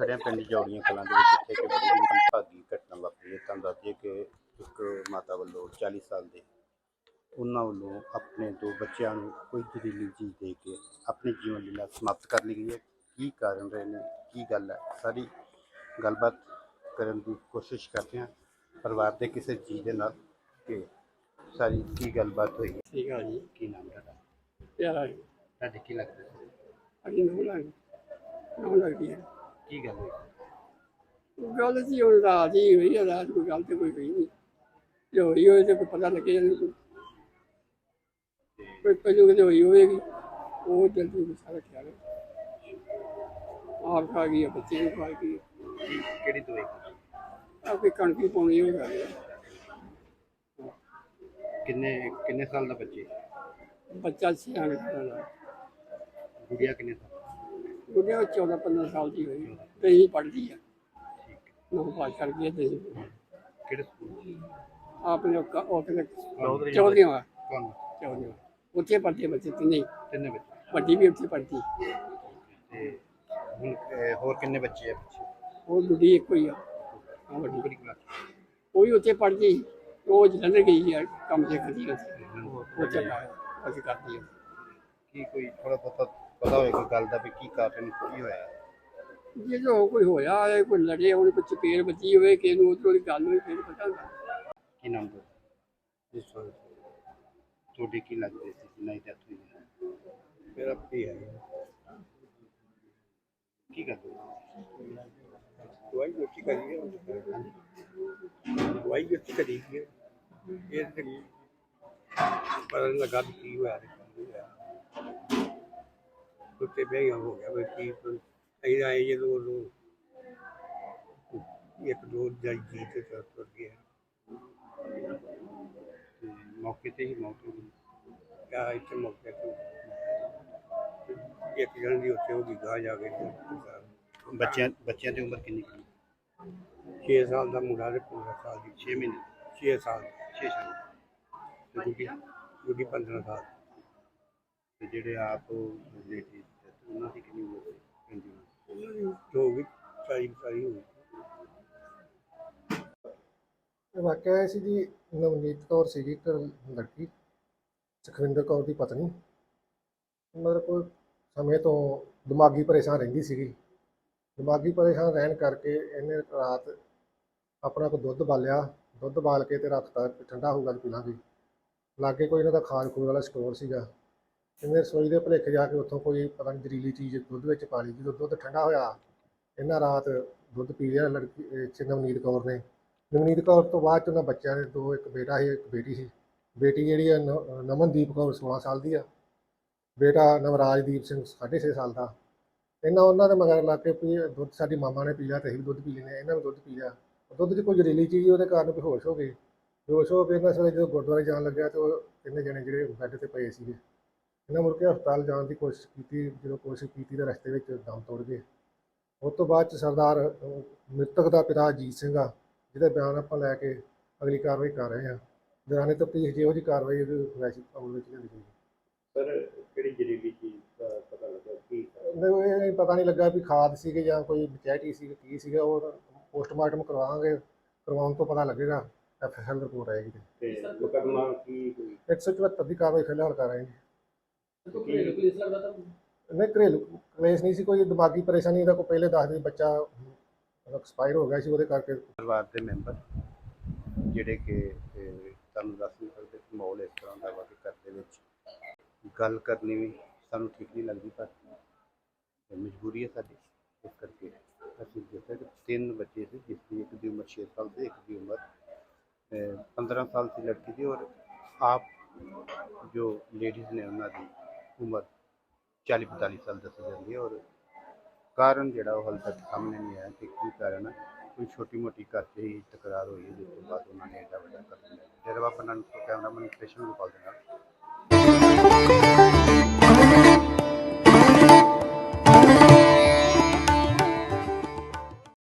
ਖੜਿਆ ਪਿੰਡ ਜੌੜੀਆਂ ਕਲਾਂ ਦੇ ਵਿੱਚ ਜਿੱਥੇ ਕਿ ਬੜੀ ਹੀ ਮੰਦਭਾਗੀ ਘਟਨਾ ਵਾਪਰੀ ਹੈ। ਤੁਹਾਨੂੰ ਦੱਸ ਦਈਏ ਕਿ ਇੱਕ ਮਾਤਾ ਵੱਲੋਂ 40 ਸਾਲ ਦੇ ਉਹਨਾਂ ਵੱਲੋਂ ਆਪਣੇ ਦੋ ਬੱਚਿਆਂ ਨੂੰ ਕੋਈ ਜ਼ਹਿਰੀਲੀ ਚੀਜ਼ ਦੇ ਕੇ ਆਪਣੀ ਜੀਵਨ ਲੀਲਾ ਸਮਾਪਤ ਕਰ ਲਈ ਗਈ ਹੈ। ਕੀ ਕਾਰਨ ਰਹੇ ਨੇ? ਕੀ ਗੱਲ ਹੈ? ਸਾਰੀ ਗੱਲਬਾਤ ਕਰਨ ਦੀ ਕੋਸ਼ਿਸ਼ ਕਰਦੇ ਹਾਂ ਪਰਿਵਾਰ ਦੇ ਕਿਸੇ ਚੀਜ਼ ਦੇ ਨਾਲ ਕਿ ਸਾਰੀ ਕੀ ਗੱਲਬਾਤ ਹੋਈ ਹੈ। ਠੀਕ ਆ ਜੀ। ਕੀ ਨਾਮ ਤੁਹਾਡਾ? ਪਿਆਰਾ ਜੀ। ਤੁਹਾਡੇ ਕੀ ਲੱਗਦਾ? ਸੀ ਅਜੀ ਨੂੰ ਲੱਗ ਨਾ ਲੱਗਦੀ ਹੈ ਕੀ ਗੱਲ ਹੋਈ? ਗੱਲ ਜੀ ਹੁਣ ਰਾਤ ਹੀ ਹੋਈ ਹੈ ਰਾਤ ਕੋਈ ਗੱਲ ਤੇ ਕੋਈ ਹੋਈ ਨਹੀਂ ਜੋ ਹੋਈ ਹੋਈ ਤੇ ਕੋਈ ਪਤਾ ਲੱਗੇ ਜਾਂਦੇ ਕੋਈ। ਕੋਈ ਪਹਿਲੋਂ ਕਿਤੇ ਹੋਈ ਹੋਵੇਗੀ ਉਹ ਜਲਦੀ ਖਿਆਲ ਹੈ। ਆਪ ਖਾ ਗਈ ਹੈ, ਬੱਚੇ ਨੂੰ ਖਾ ਗਈ ਕੀ ਕਿਹੜੀ ਦਵਾਈ? ਆ ਕੋਈ ਕਣਕੀ ਪਾਉਣੀ ਹੋ ਗਈ ਕਿੰਨੇ ਕਿੰਨੇ ਸਾਲ ਦਾ ਬੱਚੇ? ਬੱਚਾ ਸਿਆਣ ਦਾ। ਗੁੜੀਆ ਕਿੰਨੇ ਸਾਲ? ਗੁੱਡਿਆ 14 15 ਸਾਲ ਦੀ ਹੋਈ ਤੇ ਹੀ ਪੜ੍ਹਦੀ ਆ। ਨੌ ਪਾਸ ਕਰ ਗਈ ਤੇ ਕਿਹੜੇ ਸਕੂਲ? ਆਪਣੇ ਉਹ ਉਹ ਚੌਧਰੀ ਚੌਧਰੀਆਂ ਵਾ। ਕੌਣ? ਚੌਧਰੀਆਂ ਉੱਥੇ ਪੜ੍ਹਦੇ ਬੱਚੇ ਤਿੰਨੇ ਤਿੰਨੇ ਬੱਚੇ। ਵੱਡੀ ਵੀ ਉੱਥੇ ਪੜ੍ਹਦੀ। ਤੇ ਹੁਣ ਹੋਰ ਕਿੰਨੇ ਬੱਚੇ ਆ ਬੱਚੇ ਉਹ ਗੁੱਡੀ ਇੱਕੋ ਹੀ ਆ। ਵੱਡੀ। ਕਿਹੜੀ ਕਲਾਸ ਉਹ ਵੀ ਉੱਥੇ ਪੜ੍ਹਦੀ। ਉਹ ਜਲੰਧਰ ਗਈ ਆ ਕੰਮ ਸਿੱਖਦੀ ਉੱਥੇ ਉਹ ਚੱਲਾ ਅਸੀਂ ਕਰਦੀ ਆ। ਕੀ ਕੋਈ ਥੋੜਾ ਬਹੁਤਾ ਪਤਾ ਹੋਵੇ ਕੋਈ ਗੱਲ ਦਾ ਵੀ ਕੀ ਕਾਰਨ ਕੀ ਹੋਇਆ? ਜੇ ਜੋ ਕੋਈ ਹੋਇਆ ਹੈ ਕੋਈ ਲੜੇ ਉਹਨੇ ਕੋਈ ਚਪੇੜ ਵੱਜੀ ਹੋਵੇ ਕਿ ਨੂੰ ਉਧਰੋਂ ਦੀ ਗੱਲ ਹੋਈ ਫਿਰ ਪਤਾ ਹੁੰਦਾ ਕੀ ਨਾਮ ਦਾ ਇਸ ਵਾਰ ਤੁਹਾਡੇ ਕੀ ਲੱਗਦੇ ਸੀ ਜਿੰਨਾ ਹੀ ਡੈਥ ਹੋਈ ਹੈ? ਮੇਰਾ ਪਤੀ ਹੈ। ਕੀ ਹੋਈ ਦਵਾਈ ਜੋਤੀ ਕਰੀ ਹੈ ਦਵਾਈ ਜੋਤੀ ਕਰੀ ਹੈ। ਇਹ ਤੇ ਪਤਾ ਨੀ ਲੱਗਾ ਕੀ ਹੋਇਆ ਤੇ ਕੀ ਨਹੀਂ ਹੋਇਆ। ਕੁੱਤੇ ਬਹਿ ਹੋ ਗਿਆ ਵੀ ਕੀ ਅਈ ਆਏ ਜਦੋਂ ਉਦੋਂ ਇੱਕ ਦੋ ਜਾਈ ਜੀ ਤੇ ਤੁਰ ਤੁਰ ਗਿਆ ਮੌਕੇ ਤੇ ਹੀ ਮੌਤ ਹੋ ਗਈ। ਇੱਥੇ ਮੌਕੇ ਤੋਂ? ਇੱਕ ਜਣ ਦੀ ਉੱਥੇ ਗਈ ਗਾਹ ਜਾ ਕੇ ਬੱਚਿਆਂ ਬੱਚਿਆਂ ਦੀ ਉਮਰ ਕਿੰਨੀ ਕਿੰਨੀ 6 ਸਾਲ ਦਾ ਮੁੰਡਾ ਤੇ 15 ਸਾਲ ਦੀ। 6 ਮਹੀਨੇ। 6 ਸਾਲ। 6 ਸਾਲ। ਤੇ ਗੁੱਡੀ? ਉਹਦੀ 15 ਸਾਲ। ਤੇ ਜਿਹੜੇ ਆਪ ਰਿਲੇਟਿਵ ਉਹਨਾਂ ਦੀ ਕਿੰਨੀ ਉਮਰ ਸੀ? ਉਹਨਾਂ ਦੀ ਜੋ ਵੀ ਸਾਰੀ ਸਾਰੀ ਹੋਈ। ਇਹ ਵਾਕਿਆ ਇਹ ਸੀ ਜੀ ਨਵਨੀਤ ਕੌਰ ਸੀਗੀ ਇੱਕ ਲੜਕੀ ਸੁਖਵਿੰਦਰ ਕੌਰ ਦੀ ਪਤਨੀ। ਮਤਲਬ ਕੋਈ ਸਮੇਂ ਤੋਂ ਦਿਮਾਗੀ ਪਰੇਸ਼ਾਨ ਰਹਿੰਦੀ ਸੀਗੀ। ਦਿਮਾਗੀ ਪਰੇਸ਼ਾਨ ਰਹਿਣ ਕਰਕੇ ਇਹਨੇ ਰਾਤ ਆਪਣਾ ਕੋ ਦੁੱਧ ਬਾਲਿਆ ਦੁੱਧ ਬਾਲ ਕੇ ਤੇ ਰੱਖਤਾ ਵੀ ਠੰਡਾ ਹੋਊਗਾ ਤੇ। ਪੀ ਲਾਂਗੇ ਲਾਗੇ ਕੋਈ ਇਹਨਾਂ ਦਾ ਖਾਣ ਖੂਨ ਵਾਲਾ ਸਟੋਰ ਸੀਗਾ। ਇਹਨੇ ਰਸੋਈ ਦੇ ਭੁਲੇਖੇ ਜਾ ਕੇ ਉੱਥੋਂ ਕੋਈ ਪਤਾ ਨਹੀਂ ਜ਼ਰੀਲੀ ਚੀਜ਼ ਦੁੱਧ ਵਿੱਚ ਪਾ ਲਈ, ਜਦੋਂ ਦੁੱਧ ਠੰਡਾ ਹੋਇਆ, ਇਹਨਾਂ ਰਾਤ ਦੁੱਧ ਪੀ ਲਿਆ ਲੜਕੀ, ਇਹ 'ਚ ਨਵਨੀਤ ਕੌਰ ਨੇ। ਨਵਨੀਤ ਕੌਰ ਤੋਂ ਬਾਅਦ 'ਚ ਉਹਨਾਂ ਬੱਚਿਆਂ ਦੇ ਦੋ, ਇੱਕ ਬੇਟਾ ਸੀ, ਇੱਕ ਬੇਟੀ ਸੀ। ਬੇਟੀ ਜਿਹੜੀ ਆ, ਨ- ਨਮਨਦੀਪ ਕੌਰ 16 ਸਾਲ ਦੀ ਆ। ਬੇਟਾ ਨਵਰਾਜਦੀਪ ਸਿੰਘ 6.5 ਸਾਲ ਦਾ। ਇਹਨਾਂ ਉਹਨਾਂ ਦੇ ਮਗਰ ਲੱਗ ਕੇ ਵੀ ਦੁੱਧ ਸਾਡੀ ਮਾਮਾ ਨੇ ਪੀ ਲਿਆ ਤੇ ਅਸੀਂ ਵੀ ਦੁੱਧ ਪੀ ਲੈਂਦੇ ਇਹਨਾਂ ਵੀ ਦੁੱਧ ਪੀ ਲਿਆ। ਦੁੱਧ 'ਚ ਕੋਈ ਜ਼ਹਿਰੀਲੀ ਚੀਜ਼ ਉਹਦੇ ਕਾਰਨ ਬੇਹੋਸ਼ ਹੋ ਗਏ। ਬੇਹੋਸ਼ ਹੋ ਕੇ ਇਹਨਾਂ ਸਵੇਰੇ ਜਦੋਂ ਗੁਰਦੁਆਰੇ ਜਾਣ ਲੱਗਿਆ ਤੇ ਉਹ ਤਿੰਨੇ ਜਣੇ ਜਿਹੜੇ ਬੈੱਡ ਤੇ ਪਏ ਸੀਗੇ। ਇਹਨਾਂ ਮੁੜ ਕੇ ਹਸਪਤਾਲ ਜਾਣ ਦੀ ਕੋਸ਼ਿਸ਼ ਕੀਤੀ ਜਦੋਂ ਕੋਸ਼ਿਸ਼ ਕੀਤੀ ਤਾਂ ਰਸਤੇ ਵਿੱਚ ਦਮ ਤੋੜ ਗਏ। ਉਸ ਤੋਂ ਬਾਅਦ ਚ ਸਰਦਾਰ ਮ੍ਰਿਤਕ ਦਾ ਪਿਤਾ ਅਜੀਤ ਸਿੰਘ ਆ ਜਿਹਦੇ ਬਿਆਨ ਆਪਾਂ ਲੈ ਕੇ ਅਗਲੀ ਕਾਰਵਾਈ ਕਰ ਰਹੇ ਹਾਂ। ਦੌਰਾਨੇ ਤਫਤੀਸ਼ ਜਿਹੋ ਜਿਹੀ ਕਾਰਵਾਈ ਵੈਸੀ ਅਮਲ ਵਿੱਚ ਲਿਆਂਦੀ ਗਈ ਸਰ ਕਿਹੜੀ ਜ਼ਹਿਰੀਲੀ ਚੀਜ਼ ਦਾ ਪਤਾ ਲੱਗਾ ਕੀ ਮੈਨੂੰ ਇਹ ਨਹੀਂ ਪਤਾ ਨਹੀਂ ਲੱਗਾ ਵੀ ਖਾਦ ਸੀਗੇ ਜਾਂ ਕੋਈ ਬਚੈਟੀ ਸੀ ਕੀ ਸੀਗਾ ਉਹ ਪੋਸਟਮਾਰਟਮ ਕਰਵਾਵਾਂਗੇ ਕਰਵਾਉਣ ਤੋਂ ਪਤਾ ਲੱਗੇਗਾ ਐਫਐਸਐਲ ਰਿਪੋਰਟ ਆਏਗੀ। ਤੇ ਮੁਕੱਦਮਾ ਕੀ ਹੋਈ 174 ਦੀ ਕਾਰਵਾਈ ਫਿਲਹਾਲ ਕਰ ਰਹੇ ਹਾਂ ਨਹੀਂ ਘਰੇਲੂ ਕਲੇਸ਼ ਨਹੀਂ ਸੀ ਕੋਈ ਦਿਮਾਗੀ ਪਰੇਸ਼ਾਨੀ ਦਾ ਕੋਈ ਪਹਿਲੇ ਦੱਸਦੇ ਬੱਚਾ ਐਕਸਪਾਇਰ ਹੋ ਗਿਆ ਸੀ ਉਹਦੇ ਕਰਕੇ। ਪਰਿਵਾਰ ਦੇ ਮੈਂਬਰ ਜਿਹੜੇ ਕਿ ਅਹ, ਤੁਹਾਨੂੰ ਦੱਸ ਨਹੀਂ ਸਕਦੇ ਕਿ ਮਾਹੌਲ ਇਸ ਤਰ੍ਹਾਂ ਦਾ ਵਾ ਕਿ ਘਰ ਦੇ ਵਿੱਚ ਗੱਲ ਕਰਨੀ ਵੀ ਸਾਨੂੰ ਠੀਕ ਨਹੀਂ ਲੱਗਦੀ ਪਰ ਇਹ ਮਜਬੂਰੀ ਹੈ ਸਾਡੀ ਇਸ ਕਰਕੇ ਅਸੀਂ ਦੱਸਿਆ ਕਿ ਤਿੰਨ ਬੱਚੇ ਸੀ ਜਿਸ ਦੀ ਇੱਕ ਦੀ ਉਮਰ 6 ਸਾਲ ਸੀ ਇੱਕ ਦੀ ਉਮਰ ਅਹ, 15 ਸਾਲ ਸੀ ਲੜਕੀ ਦੀ ਔਰ ਆਪ ਜੋ ਲੇਡੀਜ਼ ਨੇ ਉਹਨਾਂ ਦੀ ਉਮਰ 40 45 ਸਾਲ ਦੱਸੀ ਜਾਂਦੀ ਹੈ ਔਰ ਕਾਰਨ ਜਿਹੜਾ ਉਹ ਹਾਲੇ ਤੱਕ ਸਾਹਮਣੇ ਨਹੀਂ ਆਇਆ ਕਿ ਕੀ ਕਾਰਨ ਹੈ ਕੋਈ ਛੋਟੀ ਮੋਟੀ ਘਰ 'ਚ ਹੀ ਤਕਰਾਰ ਹੋਈ ਹੈ, ਜਿਸ ਤੋਂ ਬਾਅਦ ਉਹਨਾਂ ਨੇ ਐਡਾ ਵੱਡਾ ਕਰ ਲਿਆ। ਡੇਰਾ ਬਾਬਾ ਨਾਨਕ ਤੋਂ ਕੈਮਰਾਮੈਨ ਕ੍ਰਿਸ਼ਨ ਗੋਪਾਲ ਦੇ ਨਾਲ